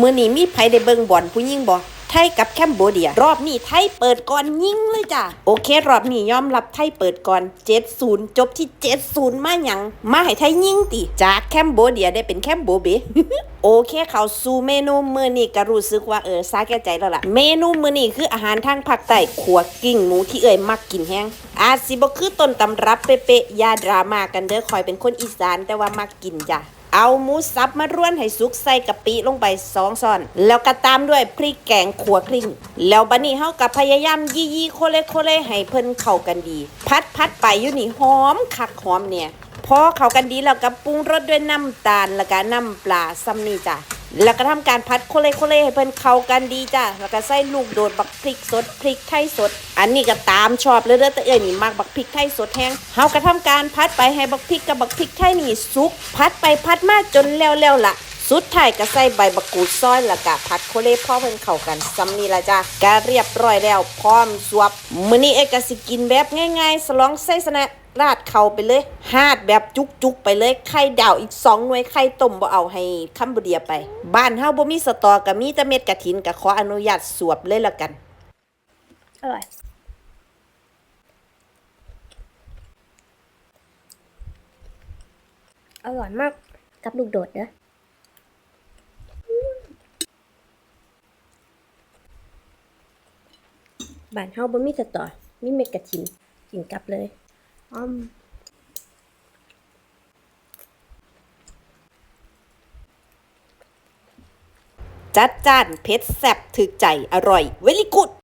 มื้อนี้มีไผได้เบิ่งบอลผู้หญิงบ่ไทยกับแคมโบเดีย รอบนี้ไทยเปิดก่อนยิงเลยจ้ะ โอเค รอบนี้ยอมรับไทยเปิดก่อน7-0 จบที่ 7-0 มาหยัง มาให้ไทยยิงติ จากแคมโบเดียได้เป็นแคมโบเบโอเคเขาสู่เมนูมือนี้ก็รู้สึกว่าเออซาแก่ใจแล้วล่ะ เมนูมือนี้คืออาหารทางภาคใต้ขัวกิ้งหนูที่เอ่ยมักกินแฮงอาจสิบคือต้นตำรับเป๊ะๆยาดราม่ากันเด้อคอยเป็นคนอีสานแต่ว่ามักกินจ้ะ เอาหมูสับมาร่วนให้สุกใส่กะปิลงไปสองซอน แล้วก็ตามด้วยพริกแกงขัวคริ่งแล้วบันนี้เฮากับพยายามยี่ยี่โคเลโคเลให้เพิ่นเข้ากันดี พัดพัดไปอยู่นี่หอมคักหอมเนี่ยพอเข้ากันดีแล้วก็ปรุงรสด้วยน้ำตาลแล้วก็น้ำปลาซ้ำนี่จ้ะ แล้วก็ทำการพัดโคเลโคเลให้เพิ่นเข้ากันดีจ้ะแล้วก็ใส่ลูกโดดบักพริกสดพริกไทยสด อันนี้ก็ตามชอบเลยเด้อแต่เอ้ยนี่มักบักพริกไทยสดแห้งเฮาก็ทำการพัดไปให้บักพริกกับบักพริกไทยนี่สุก พัดไปพัดมาจนแล้วๆล่ะสุดท้ายก็ใส่ใบบักกูดซอยแล้วก็ผัดโคเลพ่อเพิ่นเข้ากันซ้ำนี่ละจ้ะก็เรียบร้อยแล้วพร้อมสวบมื้อนี้เอกสิกินแบบง่ายๆสลองใส่สนะ ราดเข้าไปเลยหาดแบบจุกๆไปเลยไข่ดาวอีก2หน่วยไข่ต้มบ่เอาให้คัมบูเดียไป บ้านเฮาบ่มีสตอก็มีแต่เม็ดกะถินก็ขออนุญาตสวบเลยละกันอร่อยอร่อยมากกับลูกโดดเนอะบ้านเฮาบ่มีสตอมีเม็ดกระถินกินกลับเลย อมจัดจ้านเผ็ดแซ่บถึกใจอร่อย เวลิกุด